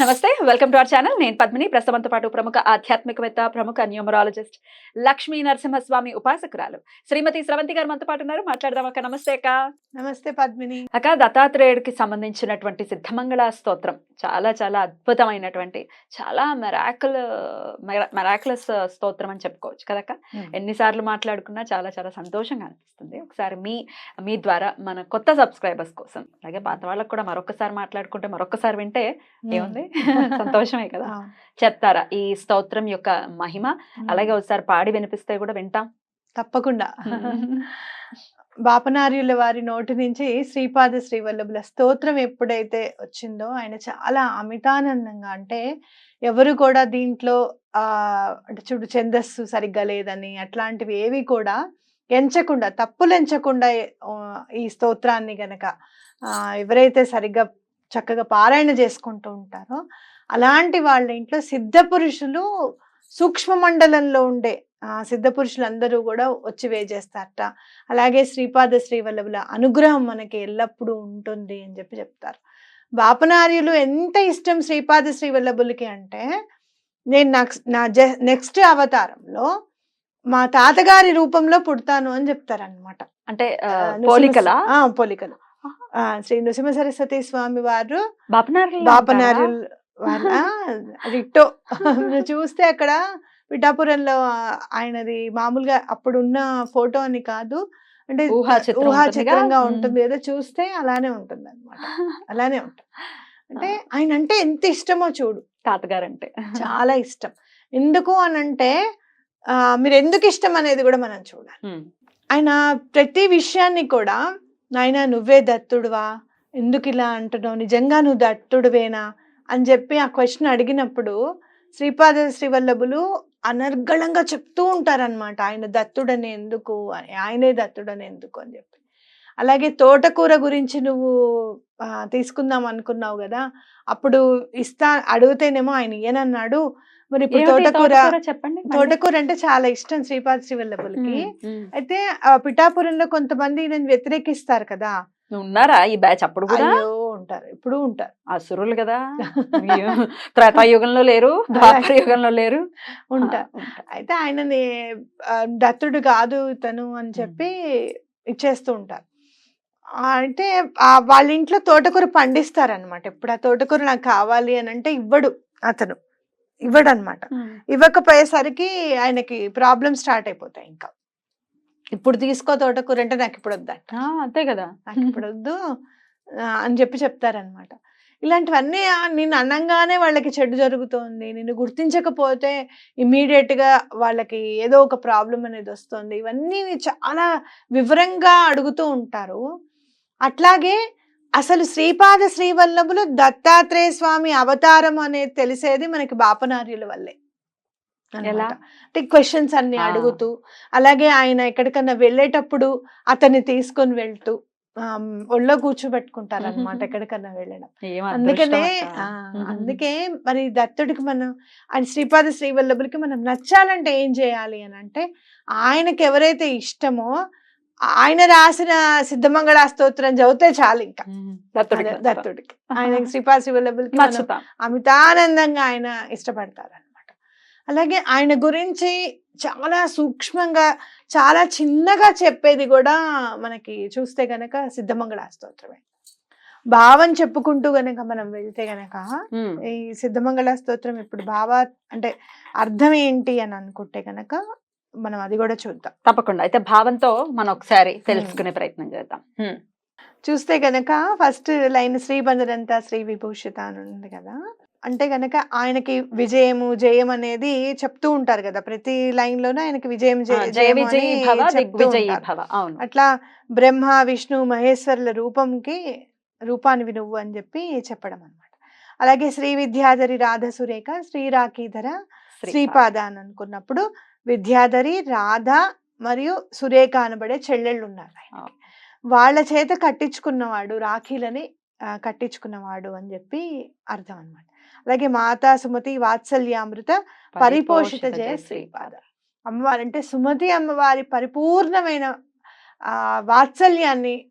నమస్తే welcome to our channel. నేను పద్మిని. ప్రస్తుతంతో పాటు ప్రముఖ ఆధ్యాత్మికవేత్త ప్రముఖ న్యూమరాలజిస్ట్ లక్ష్మీ నరసింహస్వామి ఉపాసకురాలు శ్రీమతి స్రవంతి గారు మనతో పాటు ఉన్నారు. మాట్లాడదాం అక్క. నమస్తే అక్క. నమస్తే పద్మిని. అక్క దత్తాత్రేయుడికి సంబంధించినటువంటి సిద్ధమంగళ స్తోత్రం చాలా చాలా అద్భుతమైనటువంటి చాలా మెరాకుల్ మెరాకులస్ స్తోత్రం అని చెప్పుకోవచ్చు కదక్క ఎన్నిసార్లు మాట్లాడుకున్నా చాలా చాలా సంతోషంగా అనిపిస్తుంది. ఒకసారి మీ మీ ద్వారా మన కొత్త సబ్స్క్రైబర్స్ కోసం అలాగే పాత వాళ్ళకు కూడా మరొకసారి మాట్లాడుకుంటే మరొకసారి వింటే ఏముంది? సంతోషమే కదా. చెప్తారా ఈ స్తోత్రం యొక్క మహిమ? అలాగే ఒకసారి పాడి వినిపిస్తే కూడా వింటాం. తప్పకుండా. బాపనార్యుల వారి నోటి నుంచి శ్రీపాద శ్రీవల్లభుల స్తోత్రం ఎప్పుడైతే వచ్చిందో ఆయన చాలా అమితానందంగా అంటే ఎవరు కూడా దీంట్లో ఆ అంటే చూడు ఛందస్సు సరిగ్గా లేదని అట్లాంటివి ఏవి కూడా ఎంచకుండా తప్పులు ఎంచకుండా ఈ స్తోత్రాన్ని గనక ఆ, ఎవరైతే సరిగ్గా చక్కగా పారాయణ చేసుకుంటూ ఉంటారో. అలాంటి వాళ్ళ ఇంట్లో సిద్ధ పురుషులు సూక్ష్మ మండలంలో ఉండే ఆ సిద్ధ పురుషులందరూ కూడా వచ్చి వేచేస్తారట అలాగే శ్రీపాద శ్రీవల్లభుల అనుగ్రహం మనకి ఎల్లప్పుడూ ఉంటుంది అని చెప్పి చెప్తారు. బాపనార్యులు ఎంత ఇష్టం శ్రీపాద శ్రీవల్లభులకి అంటే నేను నా నెక్స్ట్ అవతారంలో మా తాతగారి రూపంలో పుడతాను అని చెప్తారనమాట అంటే పోలికలా? పోలికలు. శ్రీ నృసింహ సరస్వతి స్వామి వారు వాళ్ళ రిట్టో చూస్తే అక్కడ పిఠాపురంలో ఆయనది మామూలుగా అప్పుడున్న ఫోటో అని కాదు. అంటే ఊహా చిత్రం ఊహా ఉంటుందిగా? చిత్రంగా మ్మ్. ఉంటుంది. ఏదో చూస్తే అలానే ఉంటుంది అనమాట అలానే ఉంటుంది. అంటే ఆయన అంటే ఎంత ఇష్టమో చూడు. తాతగారంటే. చాలా ఇష్టం. ఎందుకు అని అంటే మీరు ఎందుకు ఇష్టం అనేది కూడా మనం చూడాలి. ఆయన ప్రతి విషయాన్ని కూడా నాయన నువ్వే దత్తుడువా? ఎందుకు ఇలా అంటున్నావు? నిజంగా నువ్వు దత్తుడువేనా? అని చెప్పి ఆ క్వశ్చన్ అడిగినప్పుడు శ్రీపాద శ్రీవల్లభులు అనర్గళంగా చెప్తూ ఉంటారనమాట ఆయన దత్తుడని ఎందుకు? ఆయనే దత్తుడని ఎందుకు? అని చెప్పి. అలాగే తోటకూర గురించి నువ్వు తీసుకుందాం అనుకున్నావు కదా అప్పుడు ఇస్తా అడిగితేనేమో ఆయన ఇయ్యనన్నాడు. మరి ఇప్పుడు తోటకూర చెప్పండి. తోటకూర అంటే చాలా ఇష్టం శ్రీపాద శ్రీవల్లభులకి. అయితే పిఠాపురంలో కొంతమంది నేను వ్యతిరేకిస్తారు కదా. ఉన్నారా ఈ బ్యాచ్ అప్పుడు కూడా? ఉంటారు. ఇప్పుడు ఉంటారు. అసురులు కదా. త్రేతాయుగంలో లేరు యుగంలో లేరు. ఉంటారు. అయితే ఆయనని దత్తుడు కాదు తను అని చెప్పి ఇచ్చేస్తూ ఉంటారు. అంటే వాళ్ళ ఇంట్లో తోటకూర పండిస్తారనమాట ఇప్పుడు ఆ తోటకూర నాకు కావాలి అని అంటే ఇవ్వడు అతను. ఇవ్వడు అనమాట. ఇవ్వకపోయేసరికి ఆయనకి ప్రాబ్లమ్ స్టార్ట్ అయిపోతాయి ఇంకా. ఇప్పుడు తీసుకో తోటకూర అంటే నాకు ఇప్పుడు వద్దంట. ఆ, అంతే కదా. నాకు ఇప్పుడు వద్దు అని చెప్పి చెప్తారనమాట ఇలాంటివన్నీ ఆ, నిన్ను అనంగానే వాళ్ళకి చెడు జరుగుతోంది. నిన్ను గుర్తించకపోతే immediate గా వాళ్ళకి ఏదో ఒక ప్రాబ్లం అనేది వస్తుంది. ఇవన్నీ చాలా వివరంగా అడుగుతూ ఉంటారు. అట్లాగే అసలు శ్రీపాద శ్రీవల్లభులు దత్తాత్రేయ స్వామి అవతారం అనేది తెలిసేది మనకి బాపనార్యుల వల్లే? అంటే క్వశ్చన్స్ అన్ని. అడుగుతూ అలాగే ఆయన ఎక్కడికన్నా వెళ్ళేటప్పుడు అతన్ని తీసుకొని వెళ్తూ ఒళ్ళో కూర్చోబెట్టుకుంటారు అనమాట ఎక్కడికన్నా వెళ్ళడం అందుకనే. అందుకే మరి దత్తుడికి మనం ఆయన శ్రీపాద శ్రీవల్లభులకి మనం నచ్చాలంటే ఏం చేయాలి అని అంటే ఆయనకి ఎవరైతే ఇష్టమో ఆయన రాసిన సిద్ధమంగళ స్తోత్రం చదివితే చాలు ఇంకా. దత్తుడికి ఆయనకి శ్రీపాద నచ్చుతాం. అమితానందంగా ఆయన ఇష్టపడతారు అనమాట అలాగే ఆయన గురించి చాలా సూక్ష్మంగా చాలా చిన్నగా చెప్పేది కూడా మనకి చూస్తే గనక సిద్ధమంగళ స్తోత్రమే. భావం చెప్పుకుంటూ గనక మనం వెళ్తే గనక. ఈ సిద్ధమంగళ స్తోత్రం ఇప్పుడు భావ అంటే అర్థం ఏంటి అని అనుకుంటే గనక మనం అది కూడా చూద్దాం. తప్పకుండా. అయితే భావంతో మనం ఒకసారి తెలుసుకునే ప్రయత్నం చేద్దాం. ఉమ్. చూస్తే గనక ఫస్ట్ లైన్ శ్రీబంధనంతా శ్రీ విభూషిత అని ఉంది కదా? అంటే గనక ఆయనకి విజయము జయం అనేది చెప్తూ ఉంటారు కదా? ప్రతి లైన్ లోనూ ఆయనకి విజయం జయ- అట్లా బ్రహ్మ విష్ణు మహేశ్వరుల రూపంకి రూపానివి నువ్వు అని చెప్పి చెప్పడం అన్నమాట అలాగే శ్రీ విద్యాధరి రాధ సురేఖ శ్రీ రాఖీధర శ్రీపాద. అని అనుకున్నప్పుడు విద్యాధరి రాధ మరియు సురేఖ అనబడే చెల్లెళ్ళు ఉన్నారు. వాళ్ళ చేత కట్టించుకున్నవాడు రాఖీలని కట్టించుకున్నవాడు అని చెప్పి అర్థం అన్నమాట అలాగే మాతా సుమతి వాత్సల్యామృత పరిపోషిత జయ శ్రీపాద. అమ్మవారు అంటే సుమతి అమ్మవారి పరిపూర్ణమైన ఆ వాత్సల్యాన్ని.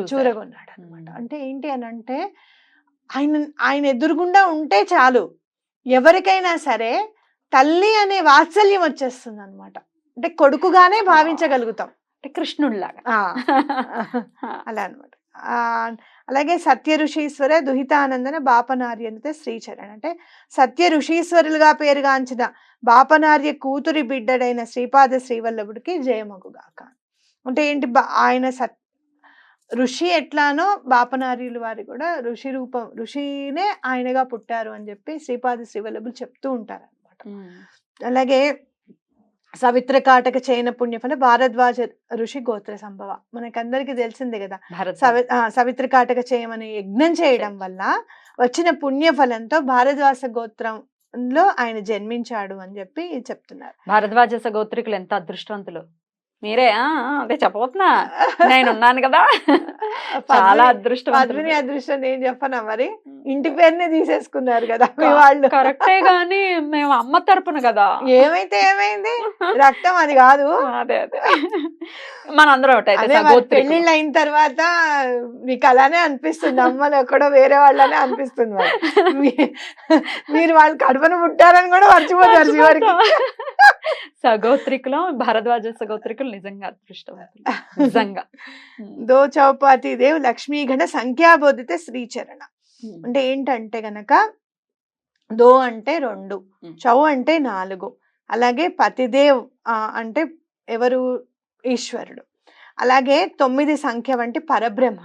చూరగొన్నాడు అనమాట. అంటే ఏంటి అని అంటే ఆయన ఆయన ఎదురుగుండా ఉంటే చాలు. ఎవరికైనా సరే తల్లి అనే వాత్సల్యం వచ్చేస్తుంది అనమాట అంటే కొడుకుగానే భావించగలుగుతాం. అంటే కృష్ణుడిలాగా అలా అనమాట అలాగే సత్య ఋషీశ్వర దుహితానందన బాపనార్యనిత శ్రీచరణ్. అంటే సత్య ఋషీశ్వరులుగా పేరుగాంచిన బాపనార్య కూతురి బిడ్డడైన శ్రీపాద శ్రీవల్లభుడికి జయమగుగాక. అంటే ఏంటి బా- ఆయన సత్ ఋషి ఎట్లానో బాపనార్యులు వారి కూడా ఋషి రూపం ఋషినే ఆయనగా పుట్టారు అని చెప్పి శ్రీపాద శ్రీవల్లభులు చెప్తూ ఉంటారు. అలాగే సవిత్ర కాటక చైన పుణ్యఫల భారద్వాజ ఋషి గోత్ర సంభవ. మనకందరికి తెలిసిందే కదా. సవి ఆ, సవిత్ర కాటక చేయమని యజ్ఞం చేయడం వల్ల వచ్చిన పుణ్యఫలంతో భారద్వాస గోత్రంలో ఆయన జన్మించాడు అని చెప్పి చెప్తున్నారు. భారద్వాజ గోత్రికులు ఎంత అదృష్టవంతులు. మీరే అదే చెప్పబోతున్నా. నేను ఉన్నాను కదా చాలా అదృష్టవంతులు పద్మిని అదృష్టం నేను చెప్పనా మరి? ఇంటి పేరునే తీసేసుకున్నారు కదా మీ వాళ్ళు. కరెక్టే గాని మేము అమ్మ తరపున కదా. ఏమైతే ఏమైంది? రక్తం అది కాదు. అదే అదే. మనందరం ఒకటి పెళ్ళిళ్ళు అయిన తర్వాత మీకు అలానే అనిపిస్తుంది అమ్మలు ఎక్కడో వేరే వాళ్ళనే అనిపిస్తుంది మీరు. వాళ్ళు కడుపున పుట్టారని కూడా మర్చిపోతారు చివరికి. సగోత్రికులం భారద్వాజ సగోత్రికులు నిజంగా అదృష్టవంతులు నిజంగా. దో చౌపాతి దేవ్ లక్ష్మీగణ సంఖ్యాబోధిత శ్రీచరణ. అంటే ఏంటంటే గనక దో అంటే రెండు. చౌ అంటే నాలుగు అలాగే పతిదేవ్ అంటే ఎవరు? ఈశ్వరుడు. అలాగే తొమ్మిది సంఖ్య వంటి పరబ్రహ్మ.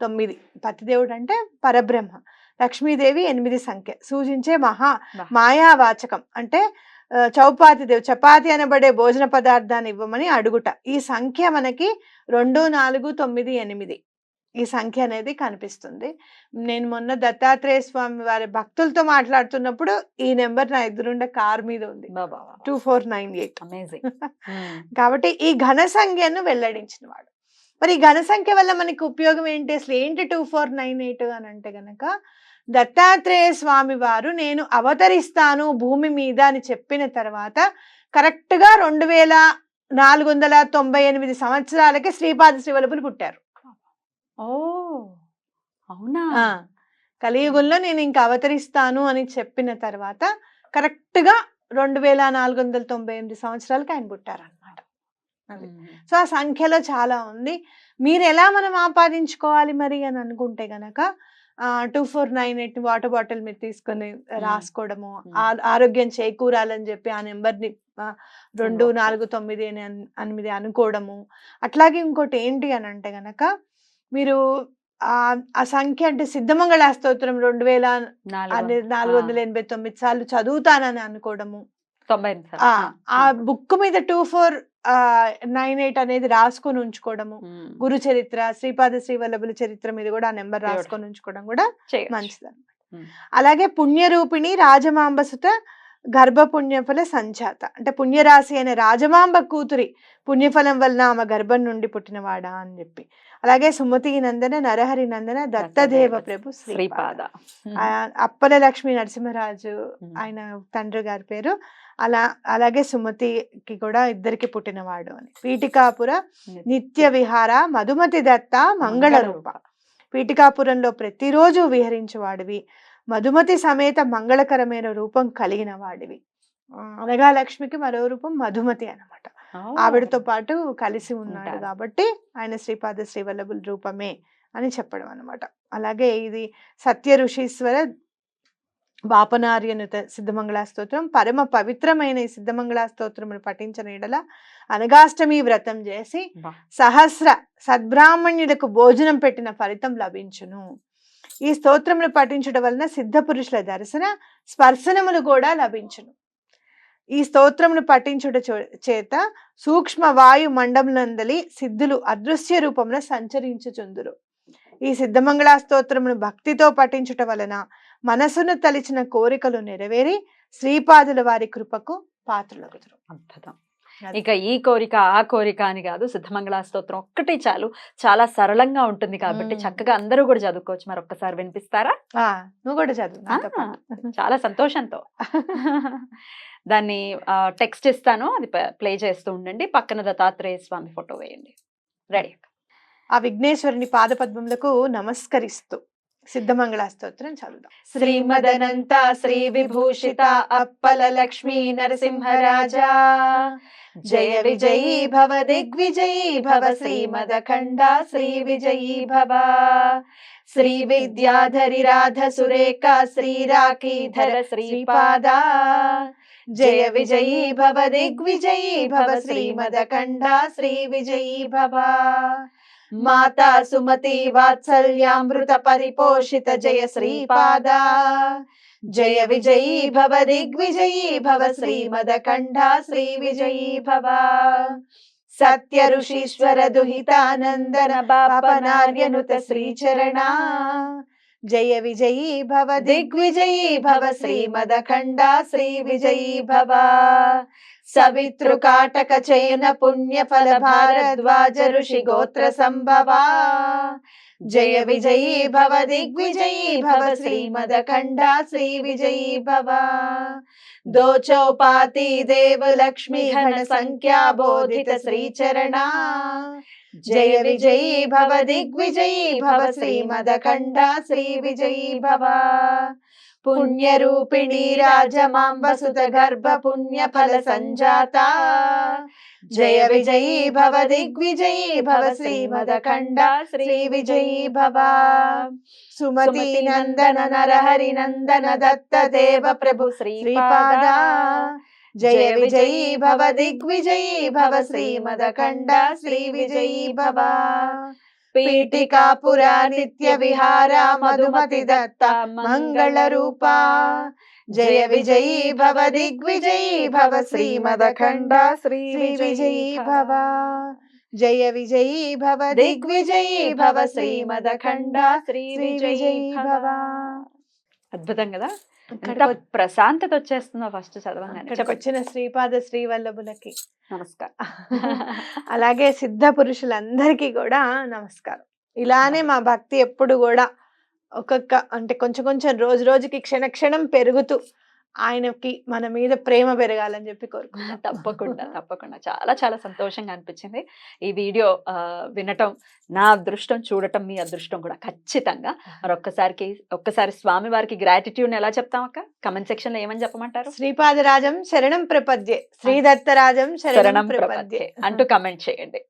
తొమ్మిది పతిదేవుడు అంటే పరబ్రహ్మ. లక్ష్మీదేవి ఎనిమిది సంఖ్య. సూచించే మహా. మాయావాచకం. అంటే చౌపాతి దేవ్ చపాతి అనబడే భోజన పదార్థాన్ని ఇవ్వమని అడుగుట. ఈ సంఖ్య మనకి రెండు నాలుగు తొమ్మిది ఎనిమిది. ఈ సంఖ్య అనేది కనిపిస్తుంది. నేను మొన్న దత్తాత్రేయ స్వామి వారి భక్తులతో మాట్లాడుతున్నప్పుడు ఈ నెంబర్ నా ఎదురుండ కార్ మీద ఉంది. Two four nine eight. Amazing కాబట్టి ఈ ఘన సంఖ్యను వెల్లడించిన వాడు. మరి ఈ ఘన సంఖ్య వల్ల మనకి ఉపయోగం ఏంటి? అసలు ఏంటి టూ ఫోర్ నైన్ ఎయిట్ అని అంటే గనక దత్తాత్రేయ స్వామి వారు నేను అవతరిస్తాను భూమి మీద అని చెప్పిన తర్వాత కరెక్ట్గా రెండు వేల నాలుగు వందల తొంభై ఎనిమిది సంవత్సరాలకి శ్రీపాద శ్రీవల్లభులు పుట్టారు ఓ అవునా కలియుగంలో నేను ఇంకా అవతరిస్తాను అని చెప్పిన తర్వాత కరెక్ట్గా రెండు వేల నాలుగు వందల తొంభై ఎనిమిది సంవత్సరాలకి ఆయన పుట్టారు అనమాట అది. ఉమ్. సో ఆ సంఖ్యలో చాలా ఉంది మీరు ఎలా మనం ఆపాదించుకోవాలి మరి అని అనుకుంటే గనక two four nine eight water bottle మీరు తీసుకొని రాసుకోవడము ఆరోగ్యం చేకూరాలని చెప్పి ఆ నెంబర్ని రెండు. నాలుగు తొమ్మిది అని ఎనిమిది అనుకోవడము. అట్లాగే ఇంకోటి ఏంటి అని అంటే గనక మీరు ఆ ఆ సంఖ్య అంటే సిద్ధమంగళ స్తోత్రం రెండు వేల నాలుగు వందల. ఎనభై తొమ్మిది సార్లు చదువుతానని అనుకోవడము. ఆ బుక్ మీద టూ ఫోర్ నైన్ ఎయిట్ అనేది రాసుకొని ఉంచుకోవడము. గురు చరిత్ర శ్రీపాద శ్రీవల్లభుల చరిత్ర మీద కూడా ఆ నెంబర్. రాసుకొని ఉంచుకోవడం కూడా. మంచిది. అలాగే పుణ్యరూపిణి రాజమాంబసుత గర్భపుణ్యఫల సంచాత. అంటే పుణ్యరాశి అనే రాజమాంబ కూతురి పుణ్యఫలం వలన ఆమె గర్భం నుండి పుట్టినవాడా అని చెప్పి. అలాగే సుమతి నందన నరహరి నందన దత్తదేవ ప్రభు శ్రీపాద. అప్పల లక్ష్మీ నరసింహరాజు. ఆయన తండ్రి గారి పేరు. అలా అలాగే సుమతికి కూడా ఇద్దరికి పుట్టినవాడు అని. పీఠికాపుర నిత్య విహార మధుమతి దత్త మంగళ రూప. పీఠికాపురంలో ప్రతిరోజు విహరించేవాడివి. మధుమతి సమేత మంగళకరమైన రూపం కలిగిన వాడివి అనగా లక్ష్మికి మరో రూపం మధుమతి అన్నమాట ఓ. ఆవిడతో పాటు కలిసి ఉన్నాడు. కాబట్టి ఆయన శ్రీపాద శ్రీవల్లభుల రూపమే అని చెప్పడం అన్నమాట అలాగే ఇది సత్య ఋషీశ్వర బాపనార్యనుత సిద్ధమంగళ స్తోత్రం పరమ పవిత్రమైన ఈ సిద్ధమంగళ స్తోత్రమును పఠించిన ఎడల అనగాష్టమి వ్రతం చేసి. సహస్ర సద్బ్రాహ్మణ్యులకు భోజనం పెట్టిన ఫలితం లభించును ఈ స్తోత్రములు పఠించడం వలన సిద్ధ పురుషుల దర్శన స్పర్శనములు కూడా లభించును. ఈ స్తోత్రమును పఠించుట చేత సూక్ష్మ వాయు మండములందలి సిద్ధులు అదృశ్య రూపంలో సంచరించుచుందురు. ఈ సిద్ధమంగళ స్తోత్రమును భక్తితో పఠించుట వలన మనసును తలిచిన కోరికలు నెరవేరి శ్రీపాదుల వారి కృపకు పాత్రులగుదురు. అద్భుతం. ఇక ఈ కోరిక ఆ కోరిక అని కాదు సిద్ధమంగళ స్తోత్రం ఒక్కటి చాలు. చాలా సరళంగా ఉంటుంది కాబట్టి. చక్కగా అందరూ కూడా చదువుకోవచ్చు. మరి ఒక్కసారి వినిపిస్తారా? నువ్వు కూడా చదువు. చాలా సంతోషంతో. దాన్ని టెక్స్ట్ ఇస్తాను. అది ప్లే చేస్తూ ఉండండి. పక్కన దత్తాత్రేయ స్వామి ఫోటో వేయండి. రెడీ. ఆ విఘ్నేశ్వరుని పాదపద్మములకు నమస్కరిస్తూ. సిద్ధమంగళ స్తోత్రం చదువుదాం. శ్రీమదనంత శ్రీ విభూషిత అప్పల లక్ష్మీ నరసింహరాజా. జయ విజయీ భవ దిగ్విజయీ భవ శ్రీమదఖండ శ్రీ విజయీ భవ. శ్రీ విద్యాధరి రాధ సురేఖ శ్రీ రాకీధర శ్రీపాద. జయ విజయీ భవ దిగ్విజయీ భవ శ్రీమదఖండ శ్రీ విజయీ భవ. మాతా సుమతి వాత్సల్యామృత పరిపోషిత జయ శ్రీపాద. జయ విజయీ భవ దిగ్విజయీ భవ శ్రీమదఖండ శ్రీ విజయీ భవ. సత్య ఋషీశ్వర దుహితానందన బాపనార్యనుత శ్రీచరణ. జయ విజయీ భవ దిగ్విజయీ భవ శ్రీమదఖండ శ్రీ విజయీ భవ. సవితృకాటక చయన పుణ్య ఫల భారద్వాజ ఋషి గోత్ర సంభవా. జయ విజయీ భవ దిగ్విజయీ భవ శ్రీమదఖండ శ్రీ విజయీ భవ. దోచౌపాతి దేవ లక్ష్మి ఘన సంఖ్యా బోధిత శ్రీచరణ. జయ విజయీ భవ దిగ్విజయీ భవ శ్రీమదఖండ శ్రీ విజయీ భవ. పుణ్యరూపిణీ రాజమాం వసుత గర్భ పుణ్య ఫల సంజాత. జయ విజయీ భవ దిగ్విజయీ భవ శ్రీమదఖండ శ్రీ విజయీ భవ. సుమతి నందన నరహరి నందన దత్త దేవ ప్రభు శ్రీపాద. జయ విజయీ భవ దిగ్విజయీ భవ శ్రీమదఖండ శ్రీ విజయీ భవ. పీఠికాపురా నిత్య విహార మధుమతి దత్త మంగళ రూపా. జయ విజయీ భవ దిగ్విజయీ భవ శ్రీమదఖండ శ్రీ విజయీ భవ. జయ విజయీ భవ దిగ్విజయీ భవ శ్రీమదఖండ శ్రీ విజయీ భవ. అద్భుతం కదా? ప్రశాంతత వచ్చేస్తుందో ఫస్ట్ చదవంగానే. వచ్చిన శ్రీపాద శ్రీవల్లభులకి. నమస్కారం. అలాగే సిద్ధ పురుషులందరికీ కూడా నమస్కారం. ఇలానే మా భక్తి ఎప్పుడు కూడా ఒక్కొక్క అంటే కొంచెం కొంచెం రోజు రోజుకి క్షణ క్షణం పెరుగుతూ ఆయనకి మన మీద ప్రేమ పెరగాలని చెప్పి కోరుకుంటున్నాం తప్పకుండా తప్పకుండా. చాలా చాలా సంతోషంగా అనిపించింది. ఈ వీడియో వినటం నా అదృష్టం చూడటం మీ అదృష్టం కూడా ఖచ్చితంగా. మరి ఒక్కసారికి ఒక్కసారి స్వామి వారికి గ్రాటిట్యూడ్ ఎలా చెప్తాం అక్క? కమెంట్ సెక్షన్లో ఏమని చెప్పమంటారు? శ్రీపాదరాజం శరణం ప్రపద్యే. శ్రీదత్తరాజం శరణం ప్రపద్యే. అంటూ కమెంట్ చేయండి.